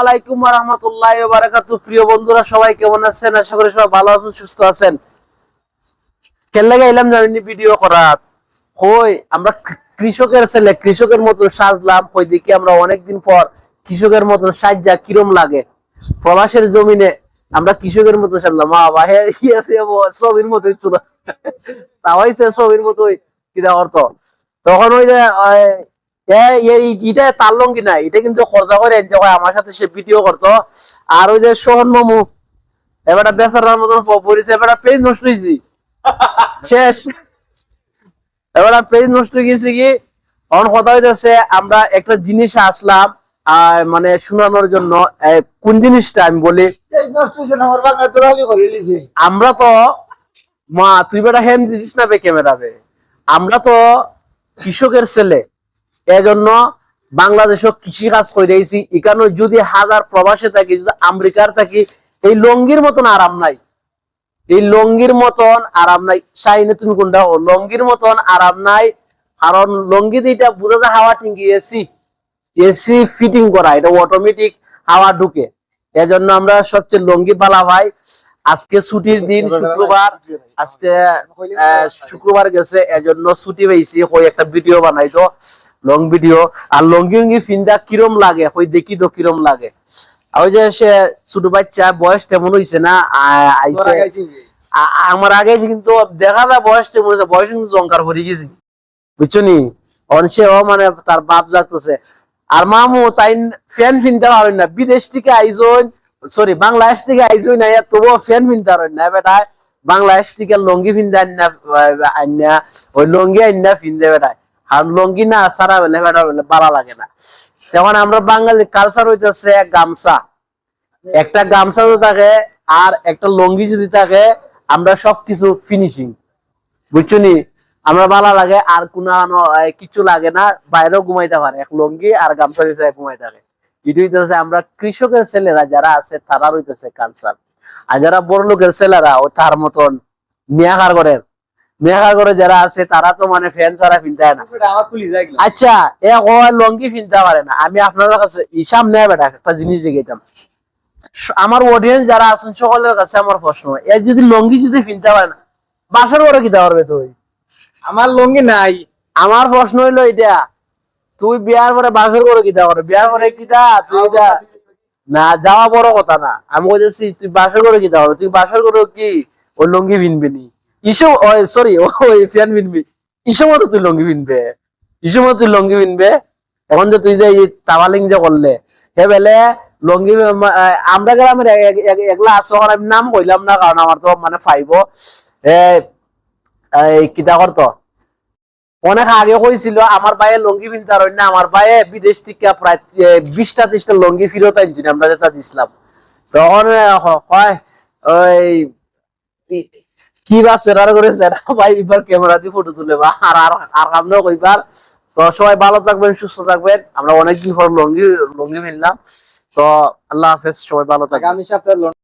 আলাইকুম রহমতুল্লাহ বারাকাত প্রিয় বন্ধুরা, সবাই কেমন আছেন? আশা করি সবাই ভালো আছেন, সুস্থ আছেন। কেন লাগে এলাম ভিডিও করার? হই, আমরা কৃষকের ছেলে, কৃষকের মতো সাজলাম। আমরা অনেকদিন পর কৃষকের মতো সাজা কিরম লাগে। প্রবাসের জমিনে আমরা কৃষকের মতো সাজলাম। মা বাবা হে আছে ছবির মতোই তো তাওয়াইছে ছবির মতোই কিনা অর্থ তখন ওই যে এটা তার লঙ্গি না এটা কিন্তু খরচা করে যে আমার সাথে সে ভিডিও করতো আর ওই যে সোহন মামু এবার বেচারার মতন পেজ নষ্ট হয়েছি শেষ। এবার পেজ নষ্ট গেছে কি? অন কথা হইতেছে আমরা একটা জিনিস আসলাম আর মানে শোনানোর জন্য কোন জিনিসটা আমি বলি? আমরা তো মা তুই বেটা হ্যান দিস না বে ক্যামেরা বে? আমরা তো কৃষকের ছেলে। এজন্য বাংলাদেশও কৃষি কাজ করে আইছি এখানে যদি হাজার প্রবাসে থাকি যদি আমেরিকার থাকি এই লঙ্গির মতন আরাম নাই। এই লঙ্গির মতন আরাম নাই। শাহিনে তুমি কোনটা? ও লঙ্গির মতন আরাম নাই। কারণ লঙ্গিতে এটা বোঝা যায় হাওয়া টিঙ্গি এসি এসি ফিটিং করা এটা অটোমেটিক হাওয়া ঢুকে। এজন্য আমরা সবচেয়ে লঙ্গি পালা ভাই। আজকে ছুটির দিন শুক্রবার। আজকে শুক্রবার গেছে এজন্য ছুটি পেয়েছি। ওই একটা ভিডিও বানাইতো। লং ভিডিও আর লঙ্গি উঙ্গি ফিন্দা কিরম লাগে? ওই দেখি তো কিরম লাগে। ওই যে সে ছোট বাচ্চা বয়স তেমন হইছে না আইছে। আমার আগে কিন্তু দেখা যায় বয়স তেমন বয়স কিন্তু জঙ্কার ভরে গেছি। বুঝছ নি? ও মানে তার বাপ জাগতেছে। আর মামু তাই ফ্যান ফিনতে পারেন না। বিদেশ থেকে আইজন সরি বাংলাদেশ থেকে আইজন না তবুও ফ্যান ফিনতে পারেন না। বেটায় বাংলাদেশ থেকে লঙ্গি ফিনতে আন্না আন্না ওই লঙ্গি আন্না ফিনতে বেটায়। আর লঙ্গি না সারা বেলে বেটা লাগে না। যেমন আমরা বাঙালি কালচার হইতেছে গামছা। একটা গামছা যদি থাকে আর একটা লঙ্গি যদি থাকে, আমরা সবকিছু ফিনিশিং বুঝছ নি? আমরা ভালো লাগে, আর কোন কিছু লাগে না, বাইরেও ঘুমাইতে পারে। এক লঙ্গি আর গামছা দিতে ঘুমাই থাকে এটা হইতেছে আমরা কৃষকের ছেলেরা, যারা আছে, তারা রইতেছে কালচার আর যারা বড় লোকের ছেলেরা, ও তার মতন মিয়াকার করে মিয়াকার করে যারা আছে তারা তো মানে ফ্যান ছাড়া না। আচ্ছা এ লঙ্গি ফিনতে পারে না। আমি আপনাদের কাছে ই সামনে বেটা একটা জিনিস স- আমার অডিয়েন্স যারা আছেন সকলের কাছে আমার প্রশ্ন এ যদি লঙ্গি যদি ফিনতে পারে না বাসর কিতা পারবে তুই? আমার লঙ্গি নাই। আমার প্রশ্ন হইল এটা তুই বিয়ার পরে বাসর করে কিতা করে বিয়ার পরে কিতা? তুই না যাওয়া বড় কথা না। আমি বলতেছি তুই বাসর করে কিতা করে তুই বাসর করে কি ওই লঙ্গি নি? তুই তুই যে আমি নাম কইলাম না কারণ আমার তো মানে ফাইব কিতা করতো? অনেক আগে কইছিল আমার ভাইয়ে লঙ্গি পিনতে পারেন না আমার ভাইয়ে বিদেশ থেকে প্রায় বিশটা ত্রিশটা লঙ্গি ফিরত আনছি আমরা যেটা দিছিলাম। তখন আহ, হ- কয় ওই কি- বা সেরার করে সেরা ভাই, এবার ক্যামেরা দিয়ে ফটো তুলে বা, আর আর আর আমরাও কইবার। তো সবাই ভালো থাকবেন, সুস্থ থাকবেন। আমরা অনেকদিন পর লঙ্গি লঙ্গি মিললাম। তো আল্লাহ হাফেজ, সবাই ভালো থাকবেন। আগামী সপ্তাহে